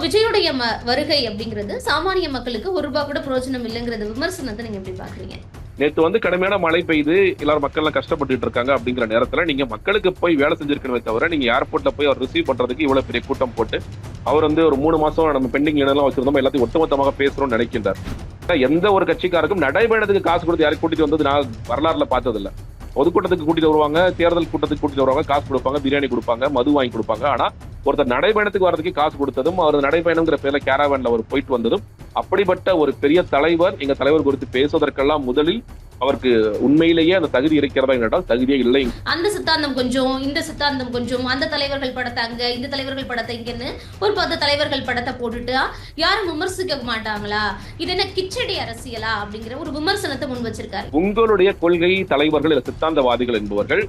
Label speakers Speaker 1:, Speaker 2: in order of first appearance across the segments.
Speaker 1: விஜயுடைய வருகை அப்படிங்கிறது சாமானிய மக்களுக்கு ஒரு ரூபாய் கூட பிரயோஜனம் இல்லைங்கிறது விமர்சனத்தை நீங்க எப்படி பாக்குறீங்க
Speaker 2: நேற்று வந்து கடுமையான மழை பெய்யுது எல்லாரும் மக்கள்லாம் எல்லாம் கஷ்டப்பட்டுட்டு இருக்காங்க அப்படிங்கிற நேரத்தில் நீங்க மக்களுக்கு போய் வேலை செஞ்சிருக்கணுமே தவிர நீங்க ஏர்போர்ட்ல போய் அவர் ரிசீவ் பண்றதுக்கு இவ்வளவு பெரிய கூட்டம் போட்டு அவர் வந்து ஒரு மூணு மாசம் நம்ம பெண்டிங் எல்லாம் வச்சிருந்தோம் எல்லாத்தையும் ஒட்டுமொத்தமாக பேசுறோம்னு நினைக்கின்றார். எந்த ஒரு கட்சிக்காருக்கும் நடைபயணத்துக்கு காசு கொடுத்து யாரும் கூட்டிட்டு வந்தது நான் வரலாறுல பார்த்ததில்ல. பொதுக்கூட்டத்துக்கு கூட்டிட்டு வருவாங்க தேர்தல் கூட்டத்துக்கு கூட்டிட்டு வருவாங்க காசு கொடுப்பாங்க பிரியாணி கொடுப்பாங்க மது வாங்கி கொடுப்பாங்க. ஆனா ஒருத்தர் நடைபயணத்துக்கு வர்றதுக்கு காசு கொடுத்ததும் அவர் நடைபயணங்கிற பேர்ல கேராவேன்ல அவர் போயிட்டு வந்ததும் அப்படிப்பட்ட ஒரு பெரிய தலைவர் எங்க தலைவர் குறித்து பேசுவதற்கெல்லாம் முதலில் அவருக்கு உண்மையிலேயே அந்த தகுதி இருக்கிறதா என்றால் தகுதியே இல்லை.
Speaker 1: அந்த சித்தாந்தம் கொஞ்சம் இந்த சித்தாந்தம் கொஞ்சம் அந்த தலைவர்கள் படத்தை அங்க இந்த தலைவர்கள் படத்தை இங்கன்னு ஒரு பத்து தலைவர்கள் படத்தை போட்டுட்டு யாரும் விமர்சிக்க மாட்டாங்களா? இது என்ன கிச்சடி அரசியலா? அப்படிங்கிற ஒரு விமர்சனத்தை முன் வச்சிருக்காரு.
Speaker 2: உங்களுடைய கொள்கை தலைவர்கள் சித்தாந்தவாதிகள் என்பவர்கள்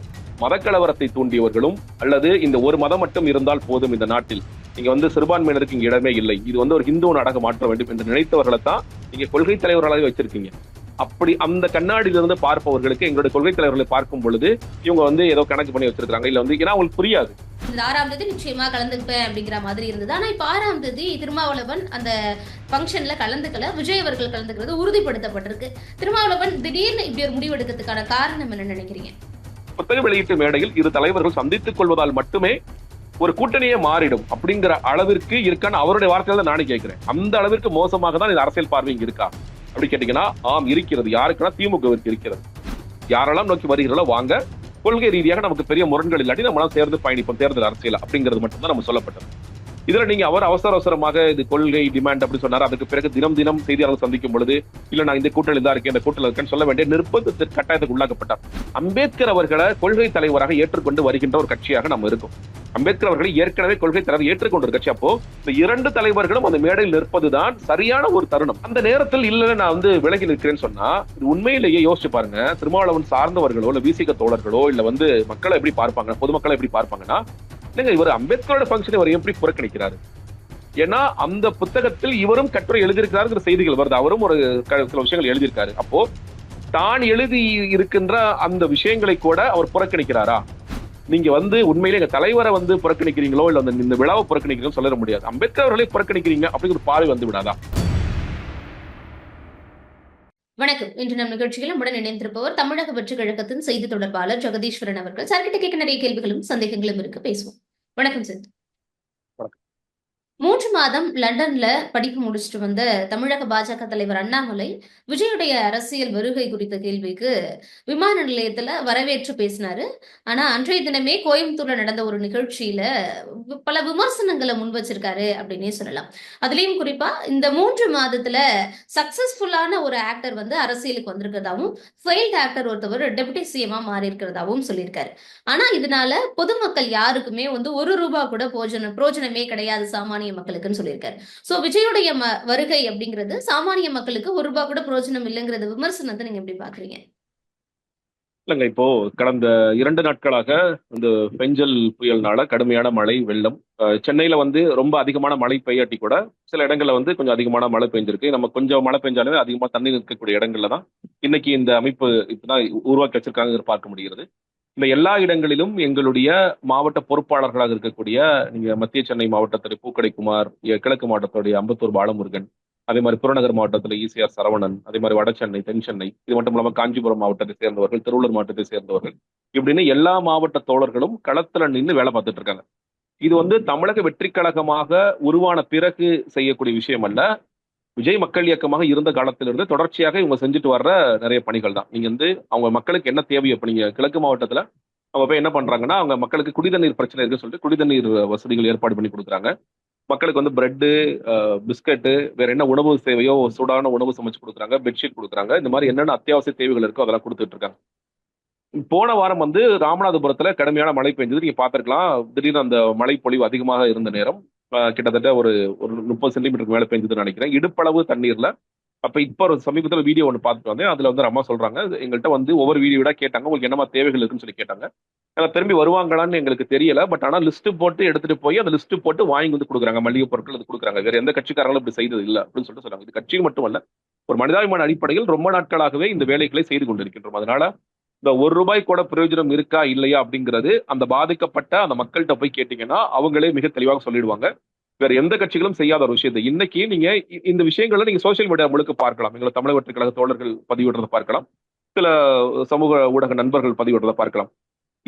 Speaker 2: மதக்கலவரத்தை தூண்டியவர்களும் அல்லது இந்த ஒரு மதம் மட்டும் இருந்தால் போதும் இந்த நாட்டில். நீங்க வந்து சிறுபான்மையினருக்கு இங்க இடமே இல்லை. இது வந்து ஒரு ஹிந்து நாடாக மாற்ற வேண்டும் என்று நினைத்தவர்களை தான் நீங்க கொள்கை தலைவர்களாக வச்சிருக்கீங்க. அப்படி அந்த கண்ணாடியிலிருந்து பார்ப்பவர்களுக்கு எங்களுடைய கொள்கை தலைவர்களை பார்க்கும் பொழுது இவங்க வந்து ஏதோ கணக்கு பண்ணி வச்சிருக்காங்க இல்ல வந்து ஏன்னா அவங்களுக்கு புரியாது.
Speaker 1: இந்த ஆறாம் தேதி நிச்சயமா கலந்துப்பேன் அப்படிங்கிற மாதிரி இருந்தது. ஆனா இப்ப ஆறாம் தேதி திருமாவளவன் அந்த ஃபங்க்ஷன்ல கலந்துக்கல. விஜய் அவர்கள் கலந்துக்கிறது உறுதிப்படுத்தப்பட்டிருக்கு. திருமாவளவன் திடீர்னு இப்படி ஒரு முடிவு எடுக்கிறதுக்கான காரணம் என்ன நினைக்கிறீங்க?
Speaker 2: புத்தக வெளியீட்டு மேடையில் இரு தலைவர்கள் சந்தித்துக் கொள்வதால் மட்டுமே ஒரு கூட்டணியே மாறிடும் அப்படிங்கிற அளவிற்கு இருக்கான்னு அவருடைய வார்த்தையில தான் நானே கேட்கிறேன். அந்த அளவிற்கு மோசமாக தான் இந்த அரசியல் பார்வை இருக்கா? அப்படி கேட்டீங்கன்னா ஆம் இருக்கிறது. யாருக்குன்னா திமுகவிற்கு இருக்கிறது? யாரெல்லாம் நோக்கி வருகிறீர்களோ வாங்க. கொள்கை ரீதியாக நமக்கு பெரிய முரண்கள் இல்லாட்டி நம்மளாம் சேர்ந்து பயணிப்போம். தேர்தல் அரசியல் அப்படிங்கிறது மட்டும்தான் நம்ம சொல்லப்பட்டது. இதுல நீங்க அவர் அவசர அவசரமாக இது கொள்கை டிமாண்ட் அப்படி சொன்னார். அதுக்கு பிறகு தினம் தினம் செய்தியாளர்கள் சந்திக்கும் பொழுது இல்ல நான் இந்த கூட்டணியில் தான் இருக்கேன் இந்த கூட்டணியில் இருக்கேன்னு சொல்ல வேண்டிய நிர்பந்தத்திற்கு கட்டாயத்துக்கு உள்ளாக்கப்பட்டார். அம்பேத்கர் அவர்களை கொள்கை தலைவராக ஏற்றுக்கொண்டு வருகின்ற ஒரு கட்சியாக நம்ம இருக்கோம். அம்பேத்கர் அவர்களை ஏற்கனவே கொள்கை தலைவர் ஏற்றுக்கொண்ட கட்சி. அப்போ இந்த இரண்டு தலைவர்களும் அந்த மேடையில் நிற்பதுதான் சரியான ஒரு தருணம். அந்த நேரத்தில் இல்ல நான் வந்து விலகி நிற்கிறேன்னு சொன்னா இது உண்மையிலேயே யோசிச்சு பாருங்க. திருமாவளவன் சார்ந்தவர்களோ இல்ல விசிக தோழர்களோ இல்ல வந்து மக்களை எப்படி பார்ப்பாங்க பொதுமக்களை எப்படி பார்ப்பாங்கன்னா இல்லைங்க இவர் அம்பேத்கரோட ஃபங்க்ஷன் இவர் எப்படி புறக்கணிக்கிறாரு? ஏன்னா அந்த புத்தகத்தில் இவரும் கட்டுரை எழுதியிருக்கிறாருங்கிற செய்திகள் வருது. அவரும் ஒரு க- சில விஷயங்கள் எழுதியிருக்காரு. அப்போ தான் எழுதி இருக்கின்ற அந்த விஷயங்களை கூட அவர் புறக்கணிக்கிறாரா? நீங்க வந்து உண்மையிலே எங்க தலைவரை வந்து புறக்கணிக்கிறீங்களோ இல்ல அந்த இந்த விழாவை புறக்கணிக்கிறீங்களோ சொல்ல முடியாது. அம்பேத்கர் அவர்களை புறக்கணிக்கிறீங்க அப்படிங்கிற ஒரு பார்வை வந்து விடாதா?
Speaker 1: வணக்கம். இன்று நம் நிகழ்ச்சியில் நம்முடன் இணைந்திருப்பவர் தமிழக வெற்றி கழகத்தின் செய்தி தொடர்பாளர் ஜெகதீஸ்வரன் அவர்கள். சார்கிட்ட கேட்க நிறைய கேள்விகளும் சந்தேகங்களும் இருக்கு. பேசுவோம். வணக்கம் சார் மூன்று மாதம் லண்டன்ல படிப்பு முடிச்சுட்டு வந்த தமிழக பாஜக தலைவர் அண்ணாமலை விஜயுடைய அரசியல் வருகை குறித்த கேள்விக்கு விமான நிலையத்துல வரவேற்று பேசினாரு. ஆனா அன்றைய தினமே கோயம்புத்தூர்ல நடந்த ஒரு நிகழ்ச்சியில பல விமர்சனங்களை முன் வச்சிருக்காரு அப்படின்னே சொல்லலாம். அதுலயும் குறிப்பா இந்த மூன்று மாதத்துல சக்சஸ்ஃபுல்லான ஒரு ஆக்டர் வந்து அரசியலுக்கு வந்திருக்கிறதாவும் ஃபெயில்ட் ஆக்டர் ஒருத்தவர் டெபுட்டி சிஎம்மா மாறி இருக்கிறதாவும் சொல்லியிருக்காரு. ஆனா இதனால பொதுமக்கள் யாருக்குமே வந்து ஒரு ரூபா கூட போஜனம் பிரோஜனமே கிடையாது சாமானிய சாமானிய மக்களுக்குன்னு சொல்லியிருக்காரு. சோ விஜயுடைய வருகை அப்படிங்கிறது சாமானிய மக்களுக்கு ஒரு ரூபாய் கூட பிரயோஜனம் இல்லைங்கிறத விமர்சனத்தை நீங்க எப்படி பாக்குறீங்க
Speaker 2: இல்லைங்க இப்போ கடந்த இரண்டு நாட்களாக இந்த பெஞ்சல் புயல்னால கடுமையான மழை வெள்ளம் சென்னையில வந்து ரொம்ப அதிகமான மழை பெய்யாட்டி கூட சில இடங்கள்ல வந்து கொஞ்சம் அதிகமான மழை பெஞ்சிருக்கு. நம்ம கொஞ்சம் மழை பெஞ்சாலுமே அதிகமா தண்ணி நிற்கக்கூடிய இடங்கள்ல தான் இன்னைக்கு இந்த அமைப்பு இப்பதான் உருவாக்கி வச்சிருக்காங்க பார்க்க முடிகிறது. இந்த எல்லா இடங்களிலும் எங்களுடைய மாவட்ட பொறுப்பாளர்களாக இருக்கக்கூடிய நீங்க மத்திய சென்னை மாவட்டத்தில் பூக்கடைக்குமார் கிழக்கு மாவட்டத்துடைய அம்பத்தூர் பாலமுருகன் அதே மாதிரி புறநகர் மாவட்டத்தில் ஈசிஆர் சரவணன் அதே மாதிரி வட சென்னை தென் சென்னை இது மட்டும் இல்லாம காஞ்சிபுரம் மாவட்டத்தை சேர்ந்தவர்கள் திருவள்ளூர் மாவட்டத்தை சேர்ந்தவர்கள் இப்படின்னு எல்லா மாவட்ட தோழர்களும் களத்துல நின்று வேலை பார்த்துட்டு இருக்காங்க. இது வந்து தமிழக வெற்றி கழகமாக உருவான பிறகு செய்யக்கூடிய விஷயம் அல்ல. விஜய் மக்கள் இயக்கமாக இருந்த காலத்திலிருந்து தொடர்ச்சியாக இவங்க செஞ்சுட்டு வர்ற நிறைய பணிகள் தான். நீங்க வந்து அவங்க மக்களுக்கு என்ன தேவை இப்போ நீங்க கிழக்கு மாவட்டத்துல அவங்க போய் என்ன பண்றாங்கன்னா அவங்க மக்களுக்கு குடிதண்ணீர் பிரச்சனை இருக்குன்னு சொல்லிட்டு குடிதண்ணீர் வசதிகள் ஏற்பாடு பண்ணி கொடுக்குறாங்க. மக்களுக்கு வந்து பிரெட்டு பிஸ்கட்டு வேற என்ன உணவு சேவையோ சூடான உணவு சமைச்சு கொடுக்குறாங்க பெட்ஷீட் கொடுக்குறாங்க. இந்த மாதிரி என்னென்ன அத்தியாவசிய தேவைகள் இருக்கோ அதெல்லாம் கொடுத்துட்டு இருக்காங்க. போன வாரம் வந்து ராமநாதபுரத்துல கடுமையான மழை பெஞ்சது. நீங்க பார்த்திருக்கலாம். திடீர்னு அந்த மழை பொழிவு அதிகமாக இருந்த நேரம். கிட்டத்தட்ட ஒரு ஒரு முப்பது சென்டிமீட்டருக்கு மேலே பெஞ்சதுன்னு நினைக்கிறேன். இடுப்பளவு தண்ணீர்ல. அப்ப இப்ப ஒரு சமீபத்தில் வீடியோ ஒன்று பார்த்துட்டு வந்தேன். அதுல வந்து அம்மா சொல்றாங்க எங்கள்கிட்ட வந்து ஒவ்வொரு வீடியோட கேட்டாங்க. உங்களுக்கு என்னமா தேவைகள் இருக்குன்னு சொல்லி கேட்டாங்க. ஆனா திரும்பி வருவாங்களான்னு எங்களுக்கு தெரியல. பட் ஆனா லிஸ்ட் போட்டு எடுத்துட்டு போய் அந்த லிஸ்ட் போட்டு வாங்கி வந்து கொடுக்குறாங்க. மளிகை பொருட்கள் அது கொடுக்குறாங்க. வேற எந்த கட்சிக்காரங்களும் இப்படி செய்தது இல்லை. அப்படின்னு சொல்லிட்டு சொல்றாங்க இது கட்சிக்கு மட்டுமல்ல ஒரு மனிதாபிமான அடிப்படையில் ரொம்ப நாட்களாகவே இந்த வேலைகளை செய்து கொண்டிருக்கின்றோம். அதனால இந்த ஒரு ரூபாய் கூட பிரயோஜனம் இருக்கா இல்லையா அப்படிங்கிறது அந்த பாதிக்கப்பட்ட அந்த மக்கள்கிட்ட போய் கேட்டீங்கன்னா அவங்களே மிக தெளிவாக சொல்லிடுவாங்க. வேற எந்த கட்சிகளும் செய்யாத ஒரு விஷயத்தை. இன்னைக்கு நீங்க இந்த விஷயங்களை நீங்க சோசியல் மீடியா முழுக்க பார்க்கலாம். எங்களை தமிழக வெற்றி கழக தோழர்கள் பதிவிடுறத பார்க்கலாம். சில சமூக ஊடக நண்பர்கள் பதிவிடுறத பார்க்கலாம்.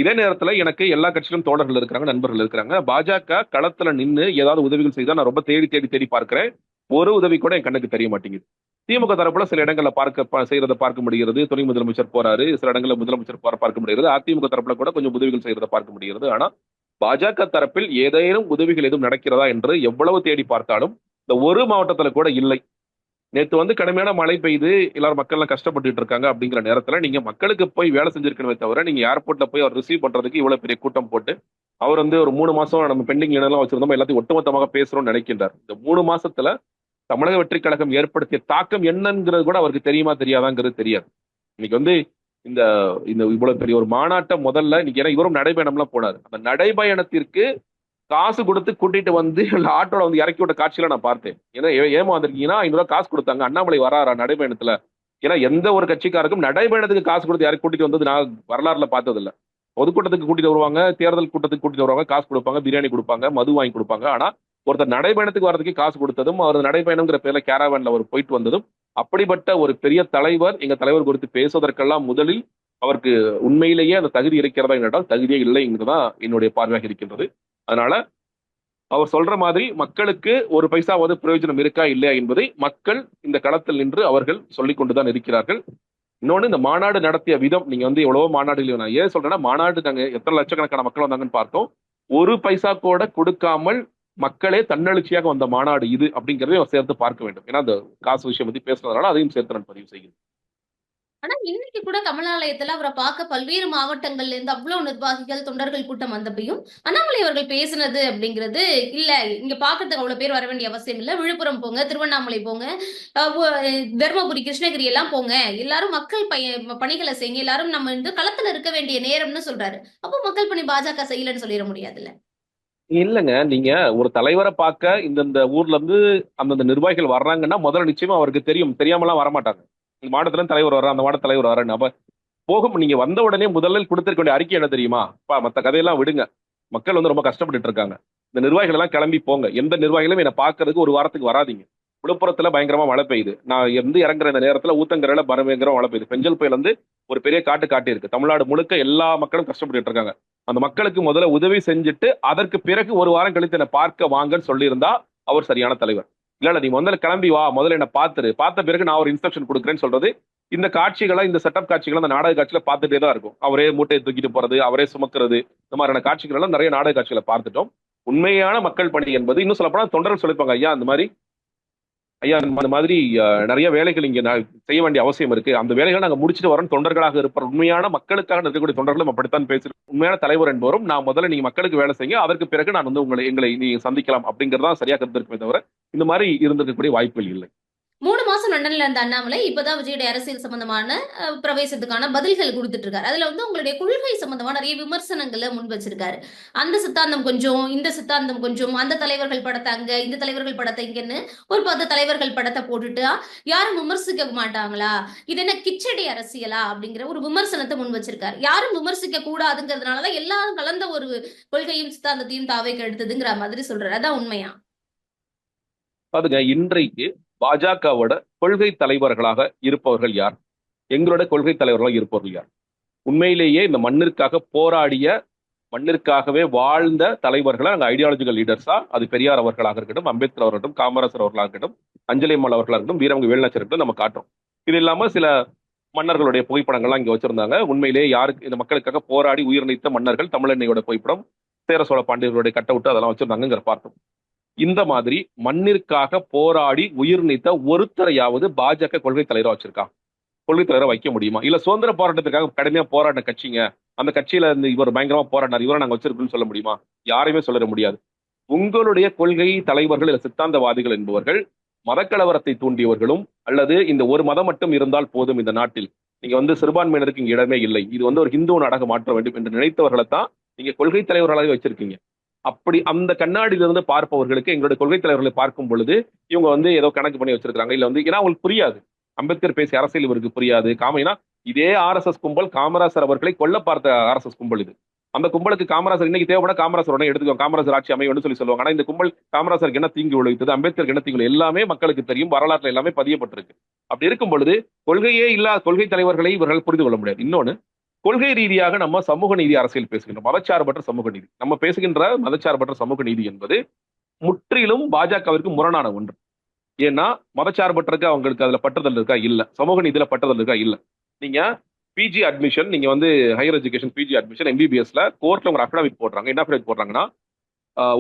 Speaker 2: இதே நேரத்துல எனக்கு எல்லா கட்சியிலும் தோழர்கள் இருக்கிறாங்க நண்பர்கள் இருக்கிறாங்க. பாஜக களத்துல நின்று ஏதாவது உதவிகள் செய்தா நான் ரொம்ப தேடி தேடி தேடி பார்க்கிறேன். ஒரு உதவி கூட என் கண்ணுக்கு தெரிய மாட்டேங்குது. திமுக தரப்புல சில இடங்கள்ல பார்க்க செய்யறதை பார்க்க முடிகிறது. துணை முதலமைச்சர் போறாரு. சில இடங்களில் முதலமைச்சர் போற பார்க்க முடிகிறது. அதிமுக தரப்புல கூட கொஞ்சம் உதவிகள் செய்யறதை பார்க்க முடிகிறது. ஆனா பாஜக தரப்பில் ஏதேனும் உதவிகள் எதுவும் நடக்கிறதா என்று எவ்வளவு தேடி பார்த்தாலும் இந்த ஒரு மாவட்டத்துல கூட இல்லை. நேத்து வந்து கடுமையான மழை பெய்து எல்லாரும் மக்கள்லாம் கஷ்டப்பட்டுட்டு இருக்காங்க அப்படிங்கிற நேரத்துல நீங்க மக்களுக்கு போய் வேலை செஞ்சிருக்கணுமே தவிர நீங்க ஏர்போர்ட்ல போய் அவர் ரிசீவ் பண்றதுக்கு இவ்வளவு பெரிய கூட்டம் போட்டு அவர் வந்து ஒரு மூணு மாசம் நம்ம பெண்டிங் எல்லாம் வச்சிருந்தோம் எல்லாத்தையும் ஒட்டுமொத்தமாக பேசுறோம்னு நினைக்கின்றார். இந்த மூணு மாசத்துல தமிழக வெற்றி கழகம் ஏற்படுத்திய தாக்கம் என்னங்கிறது கூட அவருக்கு தெரியுமா தெரியாதாங்கிறது தெரியாது. இன்னைக்கு வந்து இந்த இந்த இவ்வளவு பெரிய ஒரு மாநாட்டை முதல்ல இன்னைக்கு ஏன்னா இவரும் நடைபயணம்லாம் போனாரு. அந்த நடைபயணத்திற்கு காசு கொடுத்து கூட்டிட்டு வந்து ஆட்டோல வந்து இறக்கி விட்ட காட்சியில நான் பார்த்தேன். ஏன்னா ஏமாந்துருக்கீங்கன்னா ஏமா வந்திருக்கீங்கன்னா ஐநூறு காசு கொடுத்தாங்க அண்ணாமலை வராரா நடைபயணத்துல? ஏன்னா எந்த ஒரு கட்சிக்காருக்கும் நடைபயணத்துக்கு காசு கொடுத்து இறக்கி கூட்டிட்டு வந்தது நான் வரலாறுல பார்த்தது இல்ல பொதுக்கூட்டத்துக்கு கூட்டிட்டு வருவாங்க தேர்தல் கூட்டத்துக்கு கூட்டிட்டு வருவாங்க காசு கொடுப்பாங்க பிரியாணி கொடுப்பாங்க மது வாங்கி கொடுப்பாங்க. ஆனா ஒருத்தர் நடைபயணத்துக்கு வர்றதுக்கு காசு கொடுத்ததும் அவர் நடைபயணங்கிற பேர்ல கேரவேன்ல அவர் போயிட்டு வந்ததும் அப்படிப்பட்ட ஒரு பெரிய தலைவர் எங்க தலைவர் குறித்து பேசுவதற்கெல்லாம் முதலில் அவருக்கு உண்மையிலேயே அந்த தகுதி இருக்கிறதா என்றால் தகுதியே இல்லைங்கிறதுதான் என்னுடைய பார்வையாக இருக்கின்றது. அதனால அவர் சொல்ற மாதிரி மக்களுக்கு ஒரு பைசாவது பிரயோஜனம் இருக்கா இல்லையா என்பதை மக்கள் இந்த களத்தில் நின்று அவர்கள் சொல்லிக் கொண்டுதான் இருக்கிறார்கள். இன்னொன்னு இந்த மாநாடு நடத்திய விதம் நீங்க வந்து எவ்வளவோ மாநாடுகள் நான் ஏன் சொல்றேன்னா மாநாடு நாங்க எத்தனை லட்சக்கணக்கான மக்கள் வந்தாங்கன்னு பார்த்தோம். ஒரு பைசா கூட கொடுக்காமல் மக்களே தன்னெழுச்சியாக வந்த மாநாடு இது அப்படிங்கிறதையும் சேர்த்து பார்க்க வேண்டும். ஏன்னா அந்த காசு விஷயம் பத்தி பேசுனதுனால அதையும் சேர்த்து நான் பதிவு செய்கிறேன்.
Speaker 1: ஆனா இன்னைக்கு கூட கமலாலயத்துல அவரை பார்க்க பல்வேறு மாவட்டங்கள்ல இருந்து அவ்வளவு நிர்வாகிகள் தொண்டர்கள் கூட்டம் வந்தப்பையும் அண்ணாமலை அவர்கள் பேசினது அப்படிங்கிறது இல்ல. இங்க பாக்குறதுக்கு அவ்வளவு பேர் வர வேண்டிய அவசியம் இல்ல. விழுப்புரம் போங்க திருவண்ணாமலை போங்க தர்மபுரி கிருஷ்ணகிரி எல்லாம் போங்க. எல்லாரும் மக்கள் பய பணிகளை செய்யுங்க. எல்லாரும் நம்ம வந்து களத்துல இருக்க வேண்டிய நேரம்னு சொல்றாரு. அப்போ மக்கள் பணி பாஜக செய்யலன்னு சொல்லிட முடியாதுல்ல.
Speaker 2: இல்லைங்க. நீங்க ஒரு தலைவரை பார்க்க இந்தந்த ஊர்ல இருந்து அந்தந்த நிர்வாகிகள் வர்றாங்கன்னா முதல்ல நிச்சயமா அவருக்கு தெரியும். தெரியாமலாம் வரமாட்டாங்க. இந்த மாவட்டத்துல தலைவர் வர்றான் அந்த மாவட்ட தலைவர் வர்றேன் அப்ப போகும் நீங்க வந்த உடனே முதல்ல கொடுத்திருக்க வேண்டிய அறிக்கை என்ன தெரியுமா? பா மத்த கதையெல்லாம் விடுங்க. மக்கள் வந்து ரொம்ப கஷ்டப்பட்டுட்டு இருக்காங்க. இந்த நிர்வாகிகள் எல்லாம் கிளம்பி போங்க. எந்த நிர்வாகிகளும் என்னை பார்க்கறதுக்கு ஒரு வாரத்துக்கு வராதீங்க. விழுப்புரத்துல பயங்கரமா மழை பெய்யுது. நான் இருந்து இறங்குற இந்த நேரத்துல ஊத்தங்கரையில பயங்கரமா மழை பெய்யுது. பெஞ்சல் புயல் வந்து ஒரு பெரிய காட்டு காட்டி இருக்கு தமிழ்நாடு முழுக்க எல்லா மக்களும் கஷ்டப்பட்டு இருக்காங்க. அந்த மக்களுக்கு முதல்ல உதவி செஞ்சுட்டு அதற்கு பிறகு ஒரு வாரம் கழித்து என்னை பார்க்க வாங்கன்னு சொல்லியிருந்தா அவர் சரியான தலைவர். இல்ல இல்ல நீ முதல்ல கிளம்பி வா. முதல்ல என்ன பார்த்துரு. பார்த்த பிறகு நான் ஒரு இன்ஸ்ட்ரக்ஷன் கொடுக்குறேன்னு சொல்றது இந்த காட்சிகளை இந்த செட்டப் காட்சிகளை அந்த நாடக காட்சியில பார்த்துட்டே தான் இருக்கும். அவரே மூட்டையை தூக்கிட்டு போறது அவரே சுமக்கிறது இந்த மாதிரியான காட்சிகள் எல்லாம் நிறைய நாடக காட்சிகளை பார்த்துட்டோம். உண்மையான மக்கள் பணி என்பது இன்னும் சொல்லப்போனா தொண்டர்கள் சொல்லிப்பாங்க ஐயா அந்த மாதிரி ஐயா அந்த மாதிரி நிறைய வேலைகள் இங்க செய்ய வேண்டிய அவசியம் இருக்கு. அந்த வேலைகளை நாங்க முடிச்சுட்டு வரோம் தொண்டர்களாக இருப்போம் உண்மையான மக்களுக்காக இருக்கக்கூடிய தொண்டர்களும் அப்படித்தான் பேசுறோம். உண்மையான தலைவர் என்பவரும் நான் முதல்ல நீங்க மக்களுக்கு வேலை செய்யுங்க. அதற்கு பிறகு நான் வந்து உங்களை எங்களை நீங்க சந்திக்கலாம் அப்படிங்கறதா சரியா கருத்திருக்குமே தவிர இந்த மாதிரி இருந்திருக்கக்கூடிய வாய்ப்புகள் இல்லை.
Speaker 1: மூணு மாசம் லண்டன்ல இருந்த அண்ணாமலை இப்பதான் விஜயோட அரசியல் சம்பந்தமான பிரவேசத்துக்கான பதில்கள் கொடுத்துட்டு இருக்காரு அதுல வந்து உங்களுடைய கொள்கை சம்பந்தமா நிறைய விமர்சனங்களை முன் வச்சிருக்காரு. அந்த சித்தாந்தம் கொஞ்சம் இந்த சித்தாந்தம் கொஞ்சம் அந்த தலைவர்கள் படத்தை அங்க இந்த தலைவர்கள் படத்தை இங்கன்னு ஒரு பத்து தலைவர்கள் படத்தை போட்டுட்டு யாரும் விமர்சிக்க மாட்டாங்களா? இது என்ன கிச்சடி அரசியலா? அப்படிங்கிற ஒரு விமர்சனத்தை முன் வச்சிருக்காரு. யாரும் விமர்சிக்க கூடாதுங்கிறதுனாலதான் எல்லாரும் கலந்த ஒரு கொள்கையும் சித்தாந்தத்தையும் தாவைக்கு எடுத்ததுங்கிற மாதிரி சொல்றாரு. அதான் உண்மையா?
Speaker 2: அதுங்க இன்றைக்கு பாஜகவோட கொள்கை தலைவர்களாக இருப்பவர்கள் யார்? எங்களோட கொள்கை தலைவர்களாக இருப்பவர்கள் யார்? உண்மையிலேயே இந்த மண்ணிற்காக போராடிய மண்ணிற்காகவே வாழ்ந்த தலைவர்களை அங்கே ஐடியாலஜிக்கல் லீடர்ஸா அது பெரியார் அவர்களாக இருக்கட்டும் அம்பேத்கர் அவர்களாகட்டும் காமராசர் அவர்களாக இருக்கட்டும் அஞ்சலி அம்மாள் அவர்களாக இருக்கட்டும் வீரவங்க வேலுநாச்சர் இருக்கட்டும் நம்ம காட்டுறோம். இது இல்லாம சில மன்னர்களுடைய புகைப்படங்கள்லாம் இங்க வச்சிருந்தாங்க. உண்மையிலேயே யாருக்கு இந்த மக்களுக்காக போராடி உயிர் நீத்த மன்னர்கள் தமிழெண்ணையோட புகைப்படம் சேர சோழ பாண்டியர்களுடைய கட்டவுட்டு அதெல்லாம் வச்சிருந்தாங்கிற பார்த்தோம் இந்த மாதிரி மண்ணிற்காக போராடி உயிர் நீத்த ஒருத்தரையாவது பாஜக கொள்கை தலைவரா வச்சிருக்கா? கொள்கை தலைவரா வைக்க முடியுமா? இல்ல சுதந்திர போராட்டத்துக்காக கடுமையா போராடின கட்சிங்க அந்த கட்சியில இருந்து இவர் பயங்கரமா போராடினார். இவரை நாங்க வச்சிருக்கோம்னு சொல்ல முடியுமா? யாரையுமே சொல்லிட முடியாது. உங்களுடைய கொள்கை தலைவர்கள் இல்ல சித்தாந்தவாதிகள் என்பவர்கள் மதக்கலவரத்தை தூண்டியவர்களும் அல்லது இந்த ஒரு மதம் மட்டும் இருந்தால் போதும் இந்த நாட்டில். நீங்க வந்து சிறுபான்மையினருக்கு இங்க இடமே இல்லை. இது வந்து ஒரு ஹிந்து நாடாக மாற்ற வேண்டும் என்று நினைத்தவர்களை தான் நீங்க கொள்கை தலைவர்களாக வச்சிருக்கீங்க. அப்படி அந்த கண்ணாடியிலிருந்து பார்ப்பவர்களுக்கு எங்களுடைய கொள்கை தலைவர்களை பார்க்கும் பொழுது இவங்க வந்து ஏதோ கணக்கு பண்ணி வச்சிருக்காங்க இல்ல வந்து ஏன்னா அவங்களுக்கு புரியாது. அம்பேத்கர் பேசிய அரசியல் இவருக்கு புரியாது. காமைனா இதே ஆர்எஸ்எஸ் கும்பல் காமராசர் அவர்களை கொல்ல பார்த்த ஆர்எஸ்எஸ் கும்பல் இது. அந்த கும்பலுக்கு காமராசர் இன்னைக்கு தேவைப்பட காமராசர் உடனே எடுத்துக்கோ காமராசர் ஆட்சி அமையும்னு சொல்லி சொல்லுவாங்க. ஆனா இந்த கும்பல் காமராசருக்கு என்ன தீங்கு விளைவித்தது? அம்பேத்கர் என்ன தீங்கு எல்லாமே மக்களுக்கு தெரியும். வரலாற்றுல எல்லாமே பதியப்பட்டிருக்கு. அப்படி இருக்கும் பொழுது கொள்கையே இல்லாத கொள்கை தலைவர்களை இவர்கள் புரிந்து கொள்ள முடியாது. இன்னொன்னு கொள்கை ரீதியாக நம்ம சமூக நீதி அரசியல் பேசுகின்றோம். மதச்சார்பற்ற சமூக நீதி. நம்ம பேசுகின்ற மதச்சார்பற்ற சமூக நீதி என்பது முற்றிலும் பாஜகவிற்கு முரணான ஒன்று. ஏன்னா மதச்சார்பற்றக்கு அவங்களுக்கு அதுல பற்றுதல் இருக்கா? இல்ல. சமூக நீதியில பற்றுதல் இருக்கா? இல்ல. நீங்க பிஜி அட்மிஷன் நீங்க வந்து ஹையர் எஜுகேஷன் பிஜி அட்மிஷன் எம்பிபிஎஸ்ல கோர்ட்ல உங்க அஃபிடாவிட் போடுறாங்க. என்ன அஃபிடாவிட் போடுறாங்கன்னா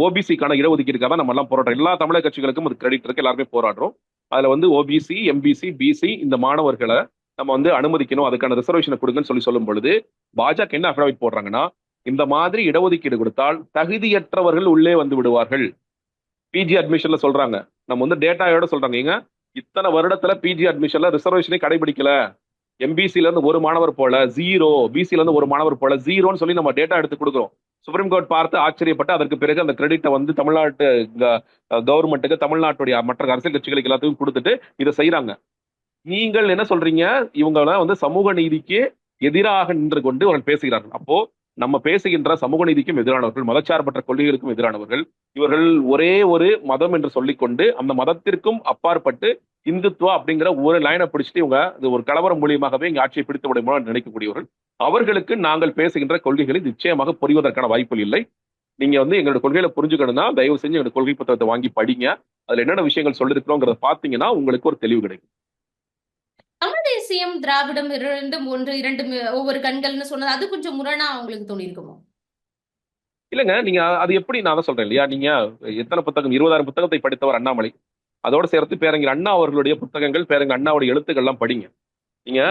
Speaker 2: ஓபிசிக்கான இடஒதுக்கீடுக்காக நம்ம எல்லாம் போராடுறோம். எல்லா தமிழக கட்சிகளுக்கும் அது கிரெடிட் இருக்கு. எல்லாருமே போராடுறோம். அதுல வந்து ஓபிசி எம்பிசி பிசி இந்த மாணவர்களை நம்ம வந்து அனுமதிக்கணும். அதுக்கான ரிசர்வேஷனை கொடுங்கன்னு சொல்லி சொல்லும் பொழுது பாஜக என்ன அஃபிடவிட் போடுறாங்கன்னா இந்த மாதிரி இடஒதுக்கீடு கொடுத்தால் தகுதியற்றவர்கள் உள்ளே வந்து விடுவார்கள். பிஜி அட்மிஷன்ல சொல்றாங்க. நம்ம வந்து டேட்டாயோட சொல்றாங்க. ஏங்க இத்தனை வருடத்துல பிஜி அட்மிஷன்ல ரிசர்வேஷனே கடைபிடிக்கல. எம்பிசில இருந்து ஒரு மாணவர் போல ஜீரோ பிசில இருந்து ஒரு மாணவர் போல ஜீரோன்னு சொல்லி நம்ம டேட்டா எடுத்து கொடுக்குறோம். சுப்ரீம் கோர்ட் பார்த்து ஆச்சரியப்பட்டு அதற்கு பிறகு அந்த கிரெடிட்டை வந்து தமிழ்நாட்டு கவர்மெண்ட்டுக்கு தமிழ்நாட்டுடைய மற்ற அரசியல் கட்சிகளுக்கு எல்லாத்துக்கும் கொடுத்துட்டு இதை செய்யறாங்க நீங்கள் என்ன சொல்றீங்க? இவங்க வந்து சமூக நீதிக்கு எதிராக நின்று கொண்டு அவர்கள் பேசுகிறார்கள். அப்போ நம்ம பேசுகின்ற சமூக நீதிக்கும் எதிரானவர்கள் மதச்சார்பற்ற கொள்கைகளுக்கும் எதிரானவர்கள் இவர்கள் ஒரே ஒரு மதம் என்று சொல்லிக்கொண்டு அந்த மதத்திற்கும் அப்பாற்பட்டு இந்துத்துவா அப்படிங்கிற ஒரு லைனை பிடிச்சிட்டு இவங்க இது ஒரு கலவரம் மூலியமாகவே இங்க ஆட்சியை பிடித்து விட முடியும் நினைக்கக்கூடியவர்கள். அவர்களுக்கு நாங்கள் பேசுகின்ற கொள்கைகளை நிச்சயமாக புரிவதற்கான வாய்ப்புகள் இல்லை. நீங்க வந்து எங்களோட கொள்கையில புரிஞ்சுக்கணும்னா தயவு செஞ்சு எங்களோட கொள்கை புத்தகத்தை வாங்கி படிங்க. அதுல என்னென்ன விஷயங்கள் சொல்லிருக்கிறோங்கிறத பாத்தீங்கன்னா உங்களுக்கு ஒரு தெளிவு கிடைக்கும்.
Speaker 1: தேசியம் திராவிடம் இரண்டும் ஒன்று இரண்டு ஒவ்வொரு கண்கள்னு சொன்னது அது கொஞ்சம் முரணா அவங்களுக்கு தோணி இருக்குமோ
Speaker 2: இல்லைங்க நீங்க அது எப்படி நான் தான் சொல்றேன் இல்லையா? நீங்க எத்தனை புத்தகம் இருபதாயிரம் புத்தகத்தை படித்தவர் அண்ணாமலை. அதோட சேர்த்து பேரறிஞர் அண்ணா அவர்களுடைய புத்தகங்கள் பேரறிஞர் அண்ணாவுடைய எழுத்துக்கள்லாம் படிங்க. நீங்க